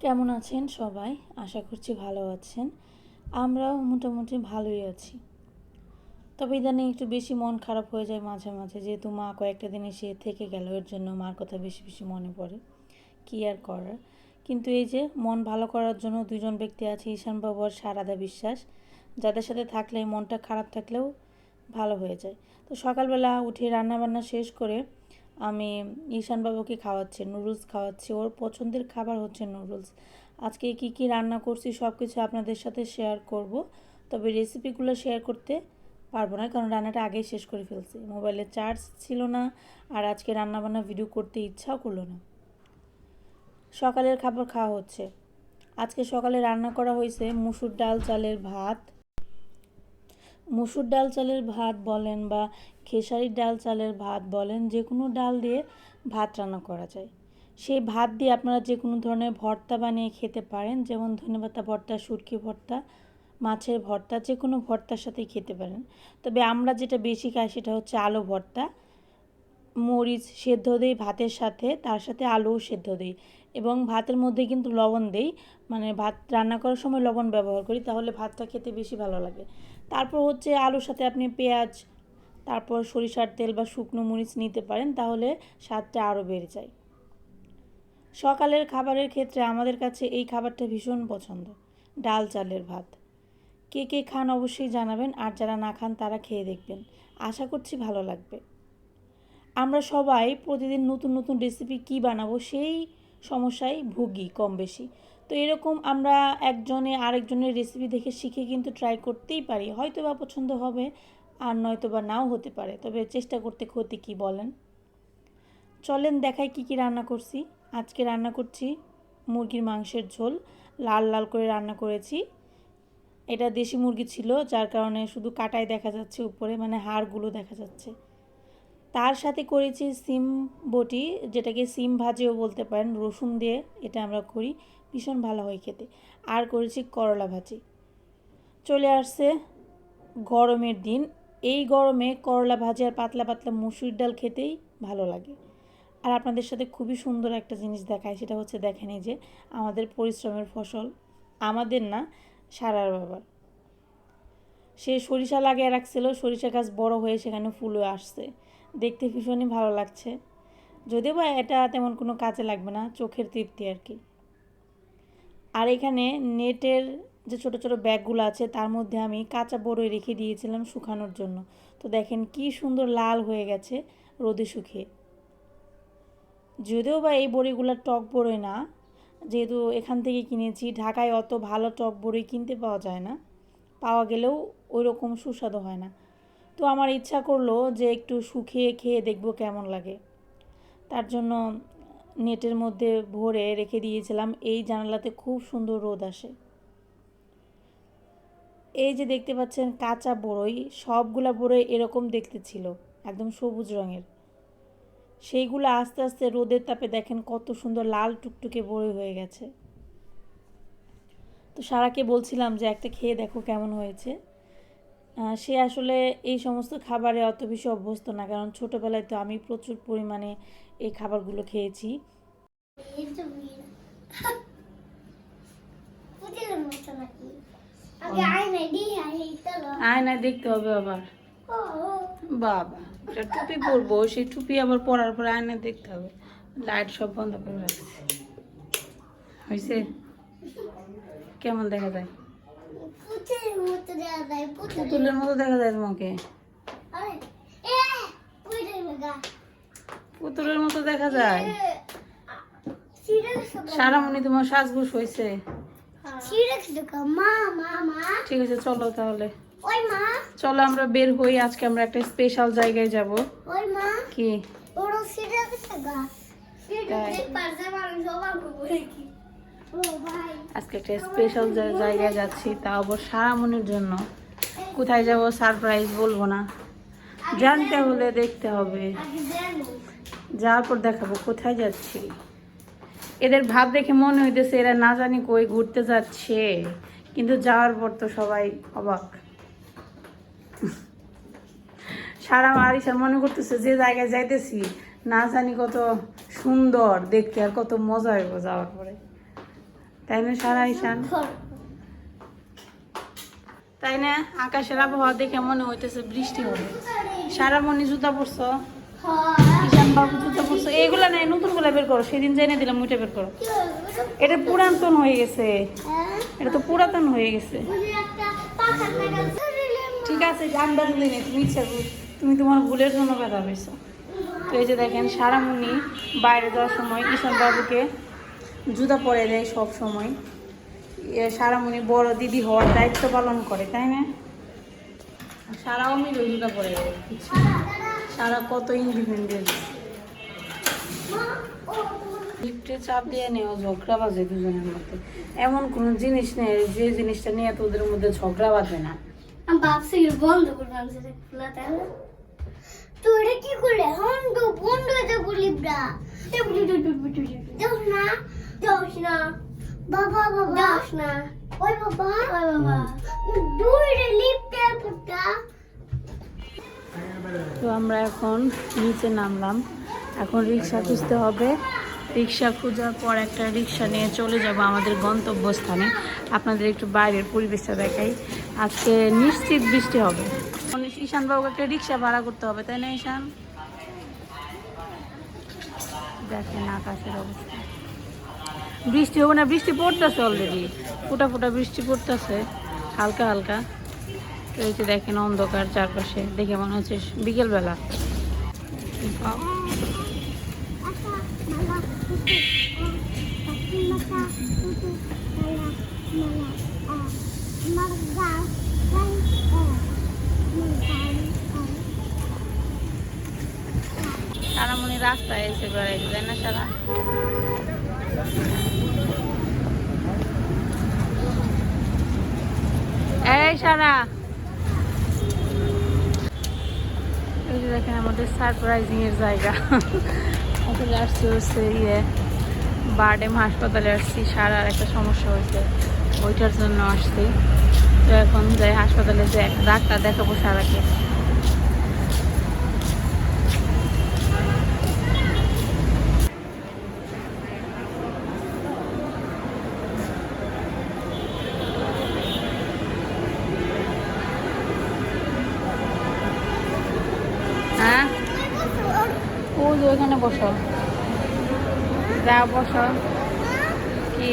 কেমন আছেন সবাই? আশা করছি ভালো আছেন। আমরাও মোটামুটি ভালোই আছি। তবে ইদানিং একটু বেশি মন খারাপ হয়ে যায় মাঝে মাঝে। যেহেতু মা কয়েকটা দিন এসে থেকে গেল, এর জন্য মার কথা বেশি বেশি মনে পড়ে। কী আর করার? কিন্তু এই যে মন ভালো করার জন্য দুজন ব্যক্তি আছে ঈশানবাবু আর সারাদা বিশ্বাস, যাদের সাথে থাকলে মনটা খারাপ থাকলেও ভালো হয়ে যায়। তো সকালবেলা উঠে রান্নাবান্না শেষ করে আমি ঈশানবাবুকে খাওয়াচ্ছি, নুডলস খাওয়াচ্ছি। ওর পছন্দের খাবার হচ্ছে নুডলস। আজকে কি কি রান্না করছি সব কিছু আপনাদের সাথে শেয়ার করব, তবে রেসিপিগুলো শেয়ার করতে পারব না, কারণ রান্নাটা আগেই শেষ করে ফেলছি। মোবাইলে চার্জ ছিল না, আর আজকে রান্নাবান্না ভিডিও করতে ইচ্ছাও করল না। সকালের খাবার খাওয়া হচ্ছে। আজকে সকালে রান্না করা হয়েছে মুসুর ডাল, চালের ভাত মুসুর ডাল চালের ভাত বলেন বা খেসারির ডাল চালের ভাত বলেন, যে কোনো ডাল দিয়ে ভাত রান্না করা যায়। সেই ভাত দিয়ে আপনারা যে কোনো ধরনের ভর্তা বানিয়ে খেতে পারেন, যেমন ধনেপাতা ভর্তা, শুটকি ভর্তা, মাছের ভর্তা, যে কোনো ভর্তার সাথেই খেতে পারেন। তবে আমরা যেটা বেশি খাই সেটা হচ্ছে আলু ভর্তা। মরিচ সেদ্ধ দিই ভাতের সাথে, তার সাথে আলুও সেদ্ধ দিই। এবং ভাতের মধ্যে কিন্তু লবণ দেই। মানে ভাত রান্না করার সময় লবণ ব্যবহার করি, তাহলে ভাতটা খেতে বেশি ভালো লাগে। তারপর হচ্ছে আলুর সাথে আপনি পেঁয়াজ, তারপর সরিষার তেল বা শুকনো মরিচ নিতে পারেন, তাহলে স্বাদটা আরও বেড়ে যায়। সকালের খাবারের ক্ষেত্রে আমাদের কাছে এই খাবারটা ভীষণ পছন্দ, ডাল চালের ভাত। কে কে খান অবশ্যই জানাবেন, আর যারা না খান তারা খেয়ে দেখবেন। আশা করছি ভালো লাগবে। আমরা সবাই প্রতিদিন নতুন নতুন রেসিপি কী বানাবো সেই সমস্যায় ভুগি কম বেশি। তো এরকম আমরা একজনে আরেকজনের রেসিপি দেখে শিখে কিন্তু ট্রাই করতেই পারি। হয়তো বা পছন্দ হবে, আর নয়তো বা নাও হতে পারে। তবে চেষ্টা করতে ক্ষতি কি বলেন? চলেন দেখাই কি কি রান্না করছি। আজকে রান্না করছি মুরগির মাংসের ঝোল। লাল লাল করে রান্না করেছি। এটা দেশি মুরগি ছিল, যার কারণে শুধু কাটাই দেখা যাচ্ছে উপরে মানে হাড়গুলো দেখা যাচ্ছে। তার সাথে করেছি সিম বটি, যেটাকে সিম ভাজিও বলতে পারেন, রসুন দিয়ে এটা আমরা করি, ভীষণ ভালো হয় খেতে। আর করেছি করলা ভাজি। চলে আসছে গরমের দিন। এই গরমে করলা ভাজি আর পাতলা পাতলা মুসুর ডাল খেতেই ভালো লাগে। আর আপনাদের সাথে খুবই সুন্দর একটা জিনিস দেখায়, সেটা হচ্ছে দেখেন যে আমাদের পরিশ্রমের ফসল। আমাদের না, সারার বাবার। সে সরিষা লাগিয়ে রাখছিল, সরিষা গাছ বড় হয়ে সেখানে ফুলও আসছে। দেখতে ভীষণই ভালো লাগছে। যদিও বা এটা তেমন কোনো কাজে লাগবে না, চোখের তৃপ্তি আর কি। আর এখানে নেটের যে ছোট ছোট ব্যাগগুলো আছে, তার মধ্যে আমি কাঁচা বড়ই রেখে দিয়েছিলাম শুকানোর জন্য। তো দেখেন কি সুন্দর লাল হয়ে গেছে রোদে শুকিয়ে। যদিও বা এই বড়িগুলো টক বড়ই না, যেহেতু এখান থেকে কিনেছি, ঢাকায় অত ভালো টক বড়ি কিনতে পাওয়া যায় না। পাওয়া গেলেও ওই রকম সুস্বাদু হয় না। তো আমার ইচ্ছা করল যে একটু শুকিয়ে খেয়ে দেখব কেমন লাগে। তার জন্য নেটের মধ্যে ভরে রেখে দিয়েছিলাম। এই জানালাতে খুব সুন্দর রোদ আসে। এই যে দেখতে পাচ্ছেন কাঁচা বড়ই, সবগুলা বড়ই এরকম দেখতে ছিল, একদম সবুজ রঙের। সেইগুলো আস্তে আস্তে রোদের তাপে দেখেন কত সুন্দর লাল টুকটুকে বড়ই হয়ে গেছে। তো সারাকে বলছিলাম যে, একটা খেয়ে দেখো কেমন হয়েছে। সে আসলে এই সমস্ত খাবারে অত বেশি অভ্যস্ত না, কারণ ছোটোবেলায় তো আমি প্রচুর পরিমাণে এই খাবারগুলো খেয়েছি। আয়নায় দেখতে হবে আবার। বাবা এটা টুপি পরবো, সেই টুপি আবার পরার পর আয়নায় দেখতে হবে। লাইট সব বন্ধ করে রাখছি। হয়েছে কেমন দেখা যায়? পুতুলের মতো। দেখা যায় তোমাকে? পুতুলের মতো দেখা যায়? সারামণি তোমার সাজগোজ হয়েছে ঠিক আছে চলো তাহলে। চলো আমরা বের হই আজকে আমরা একটা স্পেশাল জায়গায় যাব। কি? আজকে একটা স্পেশাল জায়গায় যাচ্ছি, তা আবার সারামণির জন্য। কোথায় যাব সারপ্রাইজ বলব না। জানতে হলে দেখতে হবে। যাওয়ার পর দেখাবো কোথায় যাচ্ছি। এদের ভাব দেখে মনে হইতেছে এরা না জানি কই ঘুরতে যাচ্ছে, কিন্তু যাওয়ার পর তো সবাই অবাক। সারা আরিসার মনে করতেছে যে জায়গায় যাইতেছি, না জানি কত সুন্দর দেখতে আর কত মজা হইব যাওয়ার পরে। তাই না, সারা ঈশান? তাই না? আকাশের আবহাওয়া দেখে মনে হইতেছে বৃষ্টি হবে। সারা মনি জুতা পরছো? ঈশান বাবু জুতা পরছো? এগুলা নাই নতুনগুলা বের করো। সেদিন জেনে দিলাম ওইটা বের করো। এটা পুরাতন হয়ে গেছে। এটা তো পুরাতন হয়ে গেছে। ঠিক আছে বাজলে নেই, তুমি ইচ্ছা। তুমি তোমার ভুলের জন্য ব্যথা পেয়েছ তো এই যে দেখেন সারামণি বাইরে যাওয়ার সময় ঈশান বাবুকে জুতা পরে দেয় সব সময় সারামণি বড় দিদি হওয়ার দায়িত্ব পালন করে তাই না সারাও মিলে জুতা পরে দেয় সারা কত ইন্ডিপেন্ডেন্ট চাপ দিয়ে নেও ঝগড়া বাজে দুজনের মধ্যে এমন কোনো জিনিস নেই যে জিনিসটা নিয়ে তোদের মধ্যে ঝগড়া বাজে না আমি ভাবছি করলে বন্ধ না দোষ না বাবা বাবা। দোষ না ওই বাবা। ওই বাবা। দূরে লিফটে পুটা তো আমরা এখন নিচে নামলাম। এখন রিক্সা খুঁজতে হবে। রিক্সা খোঁজার পর একটা রিক্সা নিয়ে চলে যাব আমাদের গন্তব্যস্থানে। আপনাদের একটু বাইরের পরিবেশটা দেখাই। আজকে নিশ্চিত বৃষ্টি হবে। ঈশান বাবুকে একটা রিক্সা ভাড়া করতে হবে তাই না ঈশান? দেখেন আকাশের অবস্থা। বৃষ্টি হবে না, বৃষ্টি পড়তেছে অলরেডি ফোটা ফোটা বৃষ্টি পড়তেছে, হালকা হালকা। এই যে দেখেন অন্ধকার চারপাশে, দেখে মনে হচ্ছে বিকেলবেলা। সারা মনে রাস্তায় এসে বেড়াইছে, তাই না সারা এই সারা। দেখেন আমাদের জায়গা। আসলে ইয়ে হাসপাতালে আসছি, সারার একটা সমস্যা হয়েছে। ওইটার জন্য আসছি। তো এখন যাই হাসপাতালে যে ডাক্তার দেখাবো সারাকে। বসো। বসো। কি?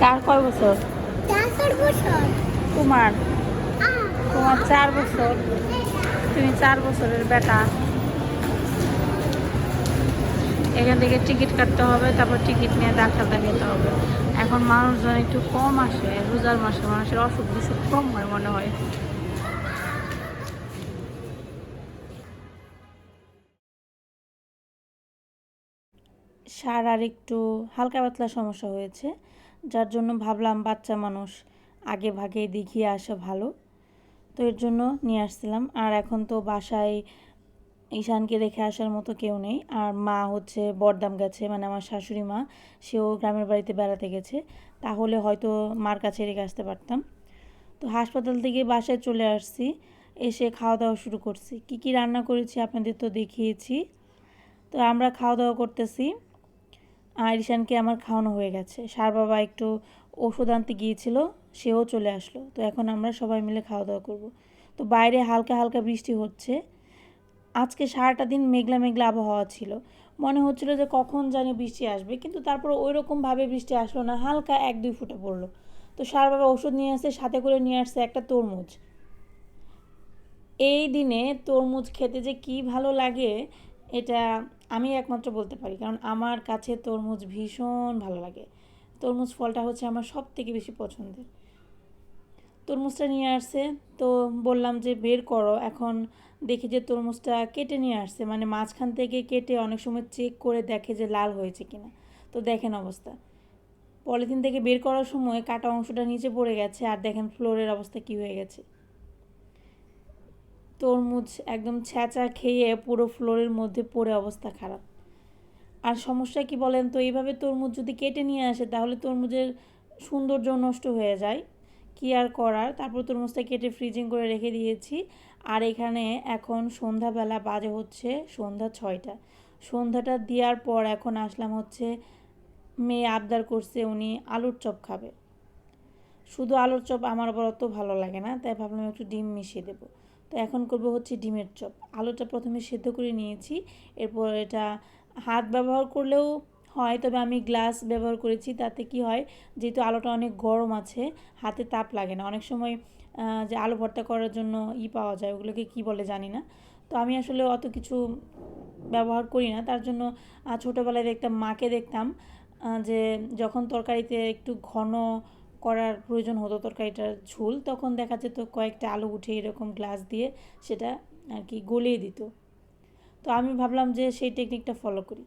কার কয় বছর? তোমার? তোমার চার বছর। তুমি চার বছরের বেটা। এখান থেকে টিকিট কাটতে হবে, তারপর টিকিট নিয়ে ডাক্তার দেখাতে হবে। এখন মানুষজন একটু কম আসে, রোজার মাসে মানুষের অসুখ বিসুখ কম হয় মনে হয়। সারার একটু হালকা পাতলা সমস্যা হয়েছে, যার জন্য ভাবলাম বাচ্চা মানুষ আগে ভাগে দেখিয়ে আসা ভালো। তো এর জন্য নিয়ে আসছিলাম। আর এখন তো বাসায় ঈশানকে রেখে আসার মতো কেউ নেই। আর মা হচ্ছে বরদাম গেছে মানে আমার শাশুড়ি মা, সেও গ্রামের বাড়িতে বেড়াতে গেছে। তাহলে হয়তো মার কাছে রেখে আসতে পারতাম। তো হাসপাতাল থেকে বাসায় চলে আসছি, এসে খাওয়া দাওয়া শুরু করছি। কি কি রান্না করেছি আপনাদের তো দেখিয়েছি। তো আমরা খাওয়া দাওয়া করতেছি। আর আমার খাওয়ানো হয়ে গেছে। সার বাবা একটু ওষুধ আনতে গিয়েছিল, সেও চলে আসলো। তো এখন আমরা সবাই মিলে খাওয়া দাওয়া করব। তো বাইরে হালকা হালকা বৃষ্টি হচ্ছে। আজকে সারাটা দিন মেঘলা মেঘলা আবহাওয়া ছিল। মনে হচ্ছিল যে কখন জানি বৃষ্টি আসবে, কিন্তু তারপর ওই রকমভাবে বৃষ্টি আসলো না, হালকা এক দুই ফুটা পড়ল। তো সার বাবা ওষুধ নিয়ে আসছে, সাথে করে নিয়ে আসছে একটা তরমুজ। এই দিনে তরমুজ খেতে যে কি ভালো লাগে এটা আমি একমাত্র বলতে পারি। কারণ আমার কাছে তরমুজ ভীষণ ভালো লাগে। তরমুজ ফলটা হচ্ছে আমার সব থেকে বেশি পছন্দের। তরমুজটা নিয়ে আসছে। তো বললাম যে বের করো। এখন দেখি যে তরমুজটা কেটে নিয়ে আসছে। মানে মাঝখান থেকে কেটে অনেক সময় চেক করে দেখে যে লাল হয়েছে কিনা। তো দেখেন অবস্থা। পলিথিন থেকে বের করার সময় কাটা অংশটা নিচে পড়ে গেছে। আর দেখেন ফ্লোরের অবস্থা কি হয়ে গেছে। তরমুজ একদম ছ্যাঁচা খেয়ে পুরো ফ্লোরের মধ্যে পড়ে অবস্থা খারাপ। আর সমস্যা কি বলেন তো, এইভাবে তরমুজ যদি কেটে নিয়ে আসে, তাহলে তরমুজের সৌন্দর্য নষ্ট হয়ে যায়। কি আর করার? তারপর তরমুজটা কেটে ফ্রিজিং করে রেখে দিয়েছি। আর এখানে এখন সন্ধ্যাবেলা বাজে হচ্ছে সন্ধ্যা ছয়টা। সন্ধ্যাটা দেওয়ার পর এখন আসলাম হচ্ছে মেয়ে আবদার করছে উনি আলুর চপ খাবে। শুধু আলুর চপ আমার আবার অত ভালো লাগে না, তাই ভাবলাম একটু ডিম মিশিয়ে দেবো। তো এখন করব হচ্ছে ডিমের চপ। আলুটা প্রথমে সেদ্ধ করে নিয়েছি, এরপর এটা হাত ব্যবহার করলেও হয়, তবে আমি গ্লাস ব্যবহার করেছি, তাতে কি হয়, যেহেতু আলুটা অনেক গরম আছে, হাতে তাপ লাগে না। অনেক সময় যে আলু ভর্তা করার জন্য ই পাওয়া যায়, ওগুলোকে কি বলে জানি না। তো আমি আসলে অত কিছু ব্যবহার করি না। তার জন্য ছোটোবেলায় দেখতাম, মাকে দেখতাম যে যখন তরকারিতে একটু ঘন করার প্রয়োজন হতো তরকারিটার ঝোল, তখন দেখা যেত কয়েকটা আলু উঠে এরকম গ্লাস দিয়ে সেটা আর কি গলিয়ে দিত। তো আমি ভাবলাম যে সেই টেকনিকটা ফলো করি।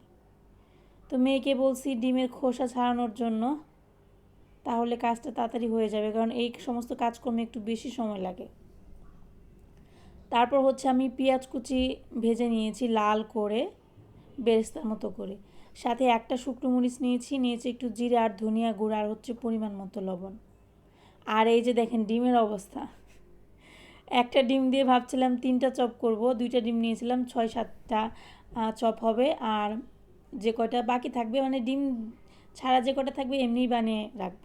তো মেয়েকে বলছি, ডিমের খোসা ছাড়ানোর জন্য তাহলে কাজটা তাড়াতাড়ি হয়ে যাবে, কারণ এই সমস্ত কাজকর্মে একটু বেশি সময় লাগে। তারপর হচ্ছে আমি পেঁয়াজ কুচি ভেজে নিয়েছি লাল করে, বেরেস্তার মতো করে। সাথে একটা শুকনো মরিচ নিয়েছি নিয়েছি একটু জিরে আর ধনিয়া গুঁড়ো আর হচ্ছে পরিমাণ মতো লবণ। আর এই যে দেখেন ডিমের অবস্থা। একটা ডিম দিয়ে ভাবছিলাম তিনটা চপ করব, দুইটা ডিম নিয়েছিলাম, ছয় সাতটা চপ হবে। আর যে কয়টা বাকি থাকবে মানে ডিম ছাড়া যে কটা থাকবে এমনিই বানিয়ে রাখব।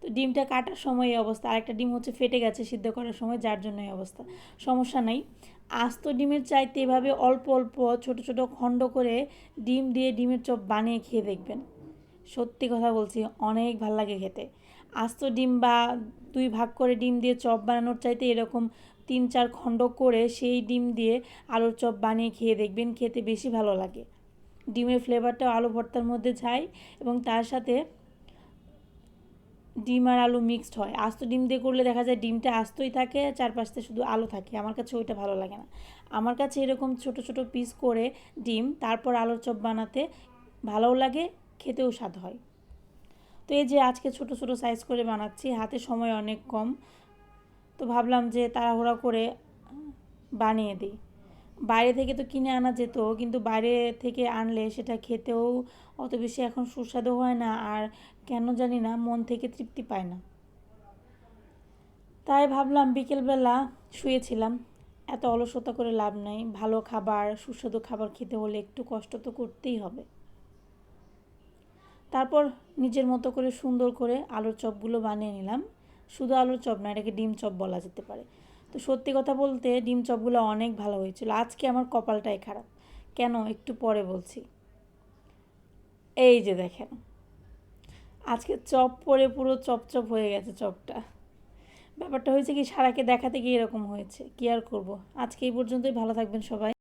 তো ডিমটা কাটার সময় এই অবস্থা। আরেকটা ডিম হচ্ছে ফেটে গেছে, সিদ্ধ করার সময়, যার জন্য এই অবস্থা। সমস্যা নাই। আস্ত ডিমের চাইতে এভাবে অল্প অল্প ছোট ছোট খণ্ড করে ডিম দিয়ে ডিমের চপ বানিয়ে খেয়ে দেখবেন। সত্যি কথা বলছি, অনেক ভালো লাগে খেতে। আস্ত ডিম বা দুই ভাগ করে ডিম দিয়ে চপ বানানোর চাইতে এরকম তিন চার খণ্ড করে সেই ডিম দিয়ে আলুর চপ বানিয়ে খেয়ে দেখবেন, খেতে বেশি ভালো লাগে। ডিমের ফ্লেভারটাও আলু ভর্তার মধ্যে যায় এবং তার সাথে ডিম আর আলু মিক্সড হয়। আস্ত ডিম দিয়ে করলে দেখা যায় ডিমটা আস্তই থাকে চারপাশে শুধু আলু থাকে। আমার কাছে ওইটা ভালো লাগে না। আমার কাছে এরকম ছোট ছোট পিস করে ডিম, তারপর আলুর চপ বানাতে ভালোও লাগে, খেতেও স্বাদ হয়। তো এই যে আজকে ছোট ছোট সাইজ করে বানাচ্ছি, হাতে সময় অনেক কম। তো ভাবলাম যে তাড়াহুড়া করে বানিয়ে দিই। বাইরে থেকে তো কিনে আনা যেত, কিন্তু বাইরে থেকে আনলে সেটা খেতেও অত বেশি এখন সুস্বাদু হয় না আর কেন জানি না মন থেকে তৃপ্তি পায় না। তাই ভাবলাম বিকেলবেলা শুয়েছিলাম, এত অলসতা করে লাভ নাই, ভালো খাবার, সুস্বাদু খাবার খেতে হলে একটু কষ্ট তো করতেই হবে। তারপর নিজের মতো করে সুন্দর করে আলুর চপগুলো বানিয়ে নিলাম, শুধু আলুর চপ না, এটাকে ডিম চপ বলা যেতে পারে। তো সত্যি কথা বলতে ডিম চপগুলো অনেক ভালো হয়েছিল। আজকে আমার কপালটাই খারাপ। কেন? একটু পরে বলছি। এই যে দেখেন। আজকে চপ পরে পুরো চপচপ হয়ে গেছে চপটা। ব্যাপারটা হয়েছে কি, সারাকে দেখাতে গিয়ে এরকম হয়েছে। কি আর করব? আজকে এই পর্যন্তই। ভালো থাকবেন সবাই।